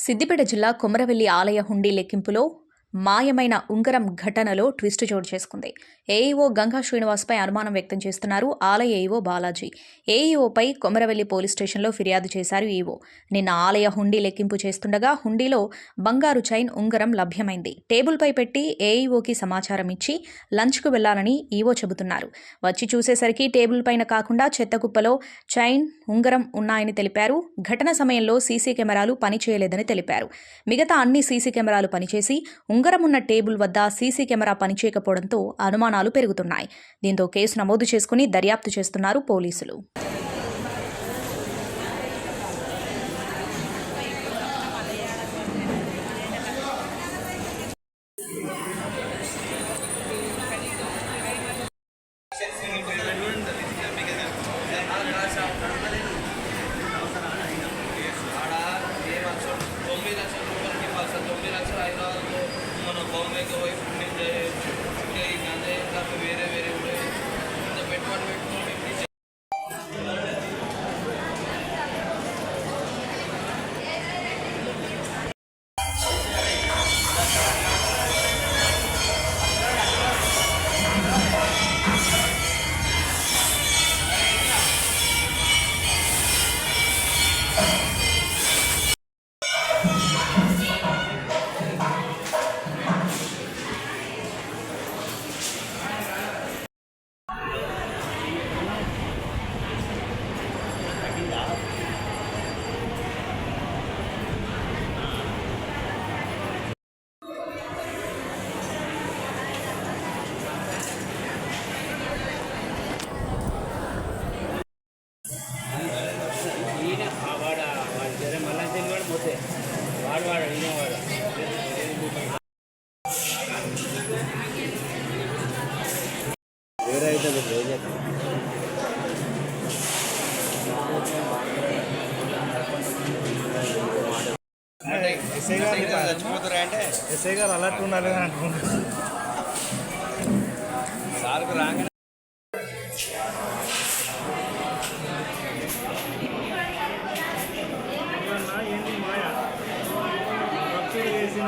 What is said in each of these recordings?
సిద్దిపేట జిల్లా కొమరవెల్లి ఆలయ హుండీ లెక్కింపులో మాయమైన ఉంగరం ఘటనలో ట్విస్ట్ చోటు చేసుకుంది. ఏఈఓ గంగా శ్రీనివాస్పై అనుమానం వ్యక్తం చేస్తున్నారు ఆలయ ఏఈఓ బాలాజీ. ఏఈఓపై కొమరవెల్లి పోలీస్ స్టేషన్లో ఫిర్యాదు చేశారు ఈఓ నిన్న ఆలయ హుండీ లెక్కింపు చేస్తుండగా హుండీలో బంగారు చైన్ ఉంగరం లభ్యమైంది. టేబుల్పై పెట్టి ఏఈఓకి సమాచారం ఇచ్చి లంచ్కు వెళ్ళాలని ఈఓ చెబుతున్నారు. వచ్చి చూసేసరికి టేబుల్ పైన కాకుండా చెత్త కుప్పలో చైన్ ఉంగరం ఉన్నాయని తెలిపారు. ఘటన సమయంలో సీసీ కెమెరాలు పనిచేయలేదని తెలిపారు. మిగతా అన్ని సీసీ కెమెరాలు పనిచేసి ఉంగరమున్న ఉన్న టేబుల్ వద్ద సీసీ కెమెరా పనిచేయకపోవడంతో అనుమానాలు పెరుగుతున్నాయి. దీంతో కేసు నమోదు చేసుకుని దర్యాప్తు చేస్తున్నారు పోలీసులు. Yeah. తెలివాడు పోతే. వాడు వాడు ఈయన వాడు వేరే అయితే వేరే ఎస్ఐ గారు చచ్చిపోతారా అంటే ఎస్ఐ గారు అలర్ట్ ఉండాలి అని అనుకుంటున్నాను సార్కు రాగానే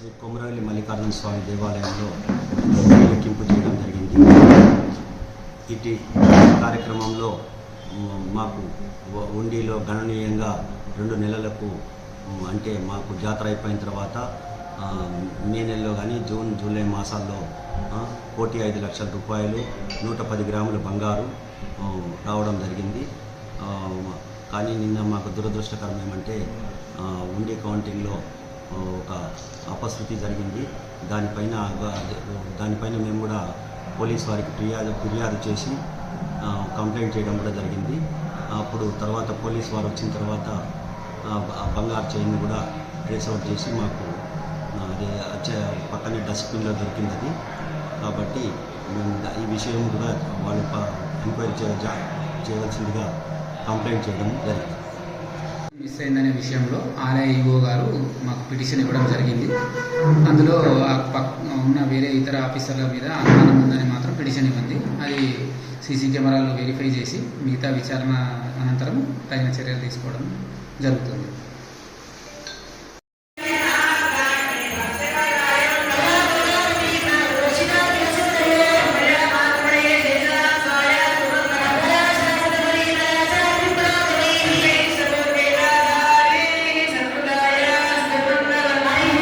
శ్రీ కొమరవెల్లి మల్లికార్జున స్వామి దేవాలయంలో లెక్కింపు చేయడం జరిగింది. ఇటు కార్యక్రమంలో మాకు ఉండిలో గణనీయంగా రెండు నెలలకు అంటే మాకు జాతర అయిపోయిన తర్వాత మే నెలలో కానీ జూన్ జూలై మాసాల్లో కోటి ఐదు లక్షల రూపాయలు నూట పది గ్రాముల బంగారు రావడం జరిగింది. కానీ నిన్న మాకు దురదృష్టకరం ఏమంటే ఉండి కౌంటింగ్లో ఒక అపశృతి జరిగింది. దానిపైన దానిపైన మేము కూడా పోలీస్ వారికి ఫిర్యాదు ఫిర్యాదు చేసి కంప్లైంట్ చేయడం కూడా జరిగింది. అప్పుడు తర్వాత పోలీస్ వారు వచ్చిన తర్వాత బంగారు చైన్ కూడా ట్రేస్ అవుట్ చేసి మాకు అది పక్కనే డస్ట్బిన్లో దొరికింది అది. కాబట్టి మేము ఈ విషయం కూడా వాళ్ళు ఎంక్వైరీ చేయవలసిందిగా కంప్లైంట్ చేయడం జరిగింది. అయిందనే విషయంలో ఆర్ఐఓ గారు మాకు పిటిషన్ ఇవ్వడం జరిగింది. అందులో పక్ ఉన్న వేరే ఇతర ఆఫీసర్ల మీద అనుమానం ఉందని మాత్రం పిటిషన్ ఇవ్వండి. అది సీసీ కెమెరాలు వెరిఫై చేసి మిగతా విచారణ అనంతరం తగిన చర్యలు తీసుకోవడం జరుగుతుంది.